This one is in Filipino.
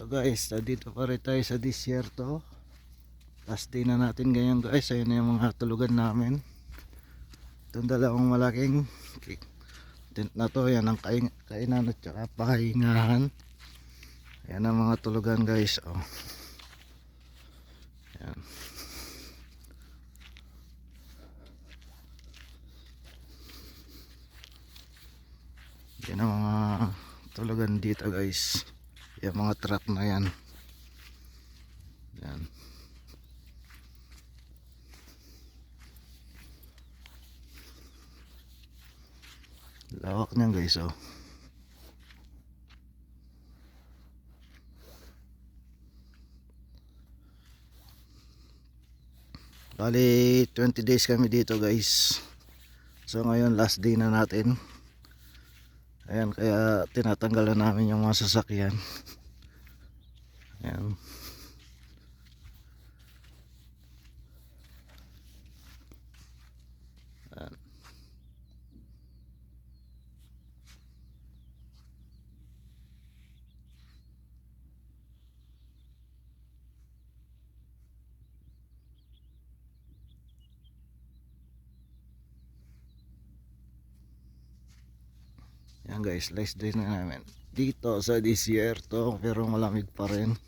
So guys, dito pa rin tayo sa disyerto. Last day na natin ngayon guys. Ayun na yung mga tulugan namin. Itong dalawang malaking tent na to. Yan ang kain kainan at saka pahingahan. Yan ang mga tulugan guys. Oh. Yan. Yan ang mga tulugan dito guys. Yung mga trap na yan. Yan. Lawak niyan guys oh. Bali 20 days kami dito guys. So ngayon last day na natin. Ayan kaya tinatanggal na namin yung mga sasakyan. Ayan. Yan guys, last day na namin. Dito sa disyerto pero malamig pa rin.